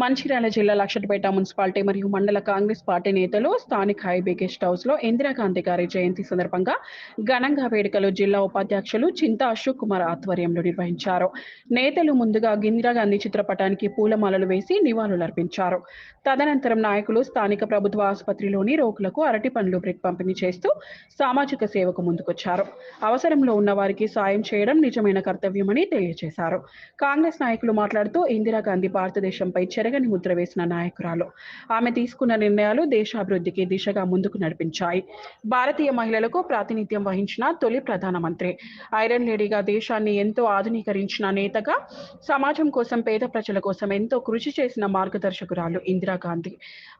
మంచిర్యాల జిల్లా లక్షటపేట మున్సిపాలిటీ మరియు మండల కాంగ్రెస్ పార్టీ నేతలు స్థానిక హైబే గెస్ట్ హౌస్లో ఇందిరాగాంధీ గారి జయంతి సందర్భంగా ఘనంగా వేడుకలు జిల్లా ఉపాధ్యక్షులు చింతా అశోక్ కుమార్ ఆధ్వర్యంలో నిర్వహించారు. నేతలు ముందుగా ఇందిరాగాంధీ చిత్రపటానికి పూలమాలలు వేసి నివాళులర్పించారు తదనంతరం నాయకులు స్థానిక ప్రభుత్వ ఆసుపత్రిలోని రోగులకు అరటి పండ్లు బ్రెడ్ పంపిణీ చేస్తూ సామాజిక సేవకు ముందుకొచ్చారు. అవసరంలో ఉన్న వారికి సాయం చేయడం నిజమైన కర్తవ్యమని తెలియజేశారు. కాంగ్రెస్ నాయకులు మాట్లాడుతూ ఇందిరాగాంధీ భారతదేశంపై చెరగని ముద్ర వేసిన నాయకురాలు. ఆమె తీసుకున్న నిర్ణయాలు దేశాభివృద్ధికి దిశగా ముందుకు నడిపించాయి. భారతీయ మహిళలకు ప్రాతినిధ్యం వహించిన తొలి ప్రధానమంత్రి. ఐరన్ లేడీగా దేశాన్ని ఎంతో ఆధునీకరించిన నేతగా సమాజం కోసం పేద ప్రజల కోసం ఎంతో కృషి చేసిన మార్గదర్శకురాలు ఇందిరాగాంధీ.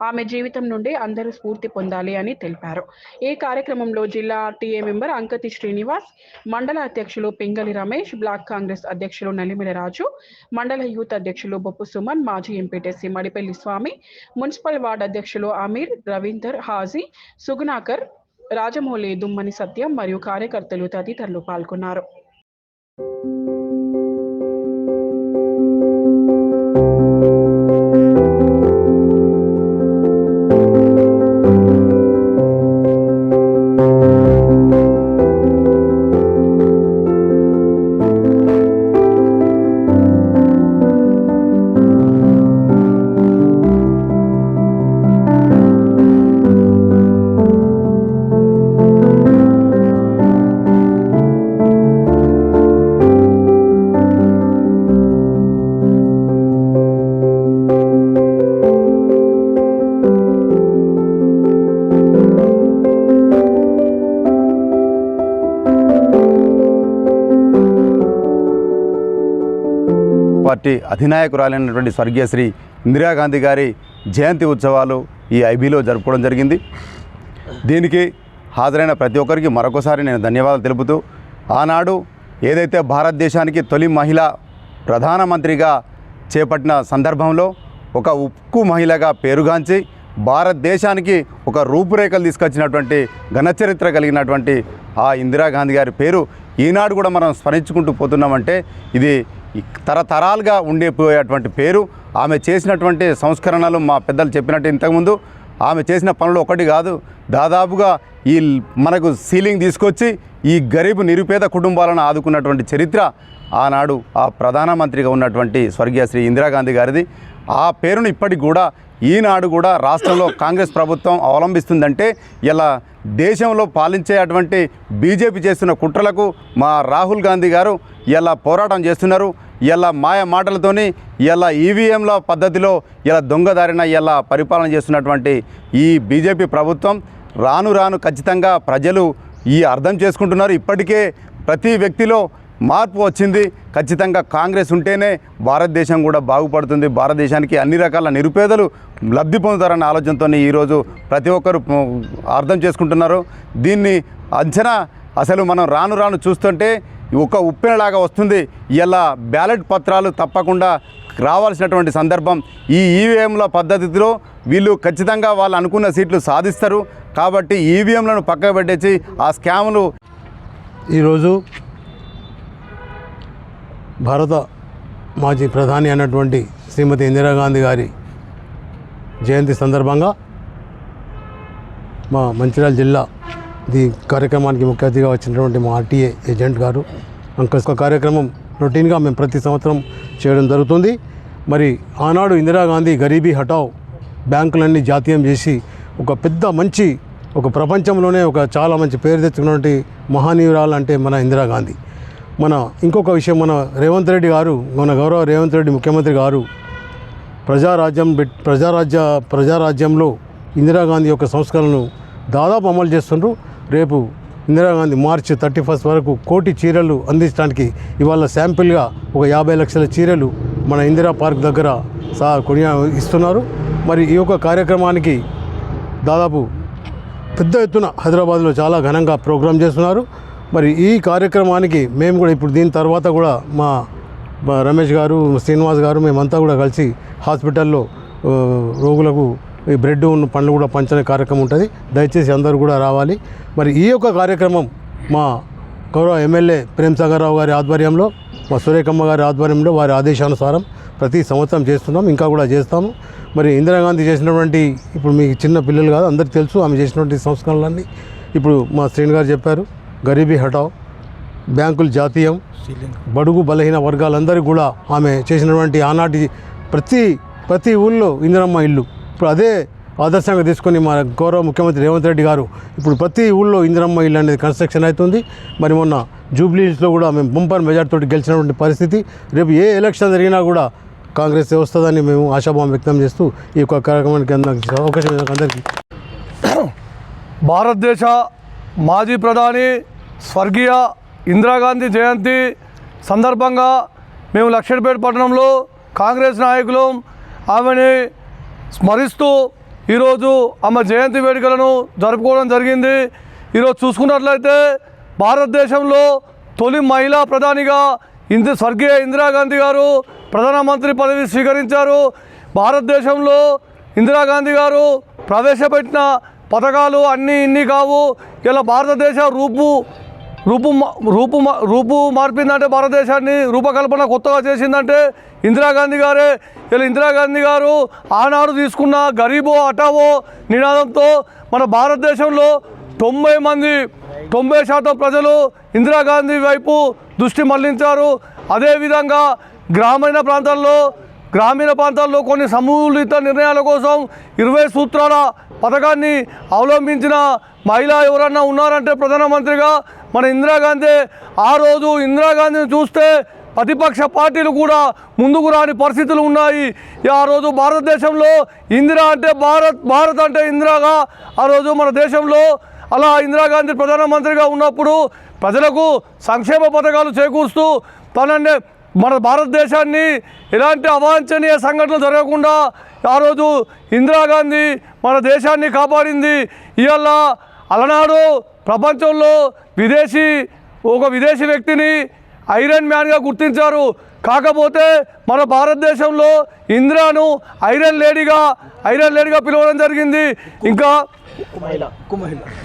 ఆమె జీవితం నుండి అందరూ స్ఫూర్తి పొందాలి అని తెలిపారు. ఈ కార్యక్రమంలో జిల్లా ఆర్టీఏ మెంబర్ అంకతి శ్రీనివాస్ మండల అధ్యక్షులు పింగళి రమేష్ బ్లాక్ కాంగ్రెస్ అధ్యక్షులు నలిమిల రాజు మండల యూత్ అధ్యక్షులు బొప్పు సుమన్ మాజీ MPTC Madipalli Swamy municipal ward అధ్యక్షులు అమీర్ రవీందర్ హాజీ సుగుణాకర్ రాజమౌళి దుమ్మని సత్యం మరియు కార్యకర్తలు తదితరులు పాల్గొన్నారు. పార్టీ అధినాయకురాలైనటువంటి స్వర్గీయశ్రీ ఇందిరాగాంధీ గారి జయంతి ఉత్సవాలు ఈ ఐబీలో జరుపుకోవడం జరిగింది. దీనికి హాజరైన ప్రతి ఒక్కరికి మరొకసారి నేను ధన్యవాదాలు తెలుపుతూ ఆనాడు ఏదైతే భారతదేశానికి తొలి మహిళ ప్రధానమంత్రిగా చేపట్టిన సందర్భంలో ఒక ఉక్కు మహిళగా పేరుగాంచి భారతదేశానికి ఒక రూపురేఖలు తీసుకొచ్చినటువంటి ఘనచరిత్ర కలిగినటువంటి ఆ ఇందిరాగాంధీ గారి పేరు ఈనాడు కూడా మనం స్మరించుకుంటూ పోతున్నామంటే ఇది తరతరాలుగా ఉండిపోయేటువంటి పేరు. ఆమె చేసినటువంటి సంస్కరణలు మా పెద్దలు చెప్పినట్టు ఇంతకుముందు ఆమె చేసిన పనులు ఒకటి కాదు. దాదాపుగా ఈ మనకు సీలింగ్ తీసుకొచ్చి ఈ గరీబ్ నిరుపేద కుటుంబాలను ఆదుకున్నటువంటి చరిత్ర ఆనాడు ఆ ప్రధానమంత్రిగా ఉన్నటువంటి స్వర్గీయ శ్రీ ఇందిరాగాంధీ గారిది. ఆ పేరును ఇప్పటికి కూడా ఈనాడు కూడా రాష్ట్రంలో కాంగ్రెస్ ప్రభుత్వం అవలంబిస్తుందంటే ఇలా దేశంలో పాలించే అటువంటి బీజేపీ చేస్తున్న కుట్రలకు మా రాహుల్ గాంధీ గారు ఇలా పోరాటం చేస్తున్నారు. ఇలా మాయ మాటలతోని ఇలా ఈవీఎంల పద్ధతిలో ఇలా దొంగదారిన ఇలా పరిపాలన చేస్తున్నటువంటి ఈ బీజేపీ ప్రభుత్వం రాను రాను ఖచ్చితంగా ప్రజలు ఈ అర్థం చేసుకుంటున్నారు. ఇప్పటికే ప్రతి వ్యక్తిలో మార్పు వచ్చింది. ఖచ్చితంగా కాంగ్రెస్ ఉంటేనే భారతదేశం కూడా బాగుపడుతుంది. భారతదేశానికి అన్ని రకాల నిరుపేదలు లబ్ధి పొందుతారన్న ఆలోచనతో ఈరోజు ప్రతి ఒక్కరు అర్థం చేసుకుంటున్నారు. దీన్ని అంచనా అసలు మనం రాను రాను చూస్తుంటే ఒక ఉప్పెనలాగా వస్తుంది. ఇలా బ్యాలెట్ పత్రాలు తప్పకుండా రావాల్సినటువంటి సందర్భం ఈ ఈవీఎంల పద్ధతిలో వీళ్ళు ఖచ్చితంగా వాళ్ళు అనుకున్న సీట్లు సాధిస్తారు. కాబట్టి ఈవీఎంలను పక్కకు పెట్టేసి ఆ స్కాములు ఈరోజు భారత మాజీ ప్రధాని అన్నటువంటి శ్రీమతి ఇందిరాగాంధీ గారి జయంతి సందర్భంగా మా మంచిర్యాల జిల్లా ఇది కార్యక్రమానికి ముఖ్య అతిథిగా వచ్చినటువంటి మా ఆర్టీఏ ఏజెంట్ గారు. అంక ఒక కార్యక్రమం రొటీన్గా మేము ప్రతి సంవత్సరం చేయడం జరుగుతుంది. మరి ఆనాడు ఇందిరాగాంధీ గరీబీ హటావ్ బ్యాంకులన్నీ జాతీయం చేసి ఒక పెద్ద మంచి ఒక ప్రపంచంలోనే ఒక చాలా మంచి పేరు తెచ్చుకున్నటువంటి మహానీయురాలు అంటే మన ఇందిరాగాంధీ మన ఇంకొక విషయం మన రేవంత్ రెడ్డి గారు మన గౌరవ రేవంత్ రెడ్డి ముఖ్యమంత్రి గారు ప్రజారాజ్యం పెట్ ప్రజారాజ్య ప్రజారాజ్యంలో ఇందిరాగాంధీ యొక్క సంస్కరణను దాదాపు అమలు చేస్తుండ్రు. రేపు ఇందిరాగాంధీ మార్చి థర్టీ ఫస్ట్ వరకు కోటి చీరలు అందించడానికి ఇవాళ శాంపిల్గా ఒక యాభై లక్షల చీరలు మన ఇందిరా పార్క్ దగ్గర సా కొనియా ఇస్తున్నారు. మరి ఈ యొక్క కార్యక్రమానికి దాదాపు పెద్ద ఎత్తున హైదరాబాద్లో చాలా ఘనంగా ప్రోగ్రాం చేస్తున్నారు. మరి ఈ కార్యక్రమానికి మేము కూడా ఇప్పుడు దీని తర్వాత కూడా మా రమేష్ గారు శ్రీనివాస్ గారు మేమంతా కూడా కలిసి హాస్పిటల్లో రోగులకు ఈ బ్రెడ్ ఉన్న పండ్లు కూడా పంచే కార్యక్రమం ఉంటుంది. దయచేసి అందరూ కూడా రావాలి. మరి ఈ యొక్క కార్యక్రమం మా గౌరవ ఎమ్మెల్యే ప్రేమ్ సాగర్రావు గారి ఆధ్వర్యంలో మా సురేఖమ్మ గారి ఆధ్వర్యంలో వారి ఆదేశానుసారం ప్రతి సంవత్సరం చేస్తున్నాం. ఇంకా కూడా చేస్తాము. మరి ఇందిరాగాంధీ చేసినటువంటి ఇప్పుడు మీకు చిన్న పిల్లలు కాదు అందరికీ తెలుసు ఆమె చేసినటువంటి సంస్కరణలన్నీ. ఇప్పుడు మా శ్రేణి గారు చెప్పారు గరీబీ హటావ్ బ్యాంకులు జాతీయం బడుగు బలహీన వర్గాలందరికీ కూడా ఆమె చేసినటువంటి ఆనాటి ప్రతి ప్రతి ఊళ్ళో ఇందిరమ్మ ఇల్లు. ఇప్పుడు అదే ఆదర్శంగా తీసుకొని మన గౌరవ ముఖ్యమంత్రి రేవంత్ రెడ్డి గారు ఇప్పుడు ప్రతి ఊళ్ళో ఇందిరమ్మ ఇల్లు అనేది కన్స్ట్రక్షన్ అవుతుంది. మరి మొన్న జూబ్లీస్లో కూడా మేము బంపర్ మెజార్టీతో గెలిచినటువంటి పరిస్థితి. రేపు ఏ ఎలక్షన్ జరిగినా కూడా కాంగ్రెస్ వస్తుందని మేము ఆశాభావం వ్యక్తం చేస్తూ ఈ యొక్క కార్యక్రమానికి అవకాశం అందరికీ భారతదేశ మాజీ ప్రధాని స్వర్గీయ ఇందిరాగాంధీ జయంతి సందర్భంగా మేము లక్షడిపేట పట్టణంలో కాంగ్రెస్ నాయకులు ఆమెని స్మరిస్తూ ఈరోజు ఆమె జయంతి వేడుకలను జరుపుకోవడం జరిగింది. ఈరోజు చూసుకున్నట్లయితే భారతదేశంలో తొలి మహిళా ప్రధానిగా ఇంది స్వర్గీయ ఇందిరాగాంధీ గారు ప్రధానమంత్రి పదవి స్వీకరించారు. భారతదేశంలో ఇందిరాగాంధీ గారు ప్రవేశపెట్టిన పథకాలు అన్నీ ఇన్ని కావు. ఇలా భారతదేశ రూపు రూపు రూపు రూపు మార్పిందంటే భారతదేశాన్ని రూపకల్పన కొత్తగా చేసిందంటే ఇందిరాగాంధీ గారే. ఇలా ఇందిరాగాంధీ గారు ఆనాడు తీసుకున్న గరీబో అటావో నినాదంతో మన భారతదేశంలో తొంభై మంది తొంభై శాతం ప్రజలు ఇందిరాగాంధీ వైపు దృష్టి మళ్ళించారు. అదేవిధంగా గ్రామీణ ప్రాంతాల్లో గ్రామీణ ప్రాంతాల్లో కొన్ని సమూలిత నిర్ణయాల కోసం ఇరవై సూత్రాల పథకాన్ని అవలంబించిన మహిళ ఎవరన్నా ఉన్నారంటే ప్రధానమంత్రిగా మన ఇందిరాగాంధీ ఆ రోజు ఇందిరాగాంధీని చూస్తే ప్రతిపక్ష పార్టీలు కూడా ముందుకు రాని పరిస్థితులు ఉన్నాయి. ఆ రోజు భారతదేశంలో ఇందిరా అంటే భారత్ భారత్ అంటే ఇందిరాగా. ఆ రోజు మన దేశంలో అలా ఇందిరాగాంధీ ప్రధానమంత్రిగా ఉన్నప్పుడు ప్రజలకు సంక్షేమ పథకాలు చేకూరుస్తూ తనని మన భారతదేశాన్ని ఎలాంటి అవాంఛనీయ సంఘటనలు జరగకుండా ఆ రోజు ఇందిరాగాంధీ మన దేశాన్ని కాపాడింది. ఇవాళ అలనాడు ప్రపంచంలో విదేశీ ఒక విదేశీ వ్యక్తిని ఐరన్ మ్యాన్గా గుర్తించారు. కాకపోతే మన భారతదేశంలో ఇందిరాను ఐరన్ లేడీగా ఐరన్ లేడీగా పిలవడం జరిగింది. ఇంకా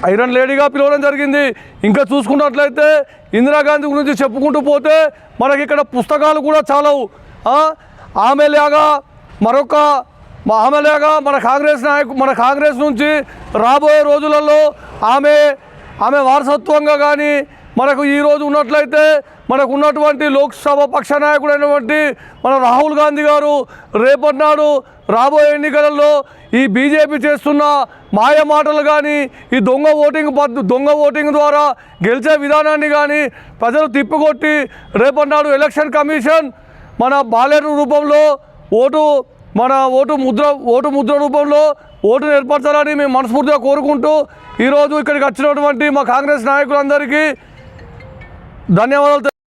ఐరన్ లేడీగా పిలవడం జరిగింది ఇంకా చూసుకున్నట్లయితే ఇందిరాగాంధీ గురించి చెప్పుకుంటూ పోతే మనకి ఇక్కడ పుస్తకాలు కూడా చాలవు ఆమె లేగా మరొక మా ఆమెలాగా మన కాంగ్రెస్ నాయకు మన కాంగ్రెస్ నుంచి రాబోయే రోజులలో ఆమె ఆమె వారసత్వంగా కానీ మనకు ఈరోజు ఉన్నట్లయితే మనకు ఉన్నటువంటి లోక్సభ పక్ష నాయకుడైనటువంటి మన రాహుల్ గాంధీ గారు రేపటి నాడు రాబోయే ఎన్నికలలో ఈ బీజేపీ చేస్తున్న మాయ మాటలు కానీ ఈ దొంగ ఓటింగ్ పద్ధ దొంగ ఓటింగ్ ద్వారా గెలిచే విధానాన్ని కానీ ప్రజలు తిప్పికొట్టి రేపటి నాడు ఎలక్షన్ కమిషన్ మన బాలెట్ రూపంలో ఓటు మన ఓటు ముద్ర ఓటు ముద్ర రూపంలో ఓటును ఏర్పరచాలని మేము మనస్ఫూర్తిగా కోరుకుంటూ ఈరోజు ఇక్కడికి వచ్చినటువంటి మా కాంగ్రెస్ నాయకులందరికీ ధన్యవాదాలు తె-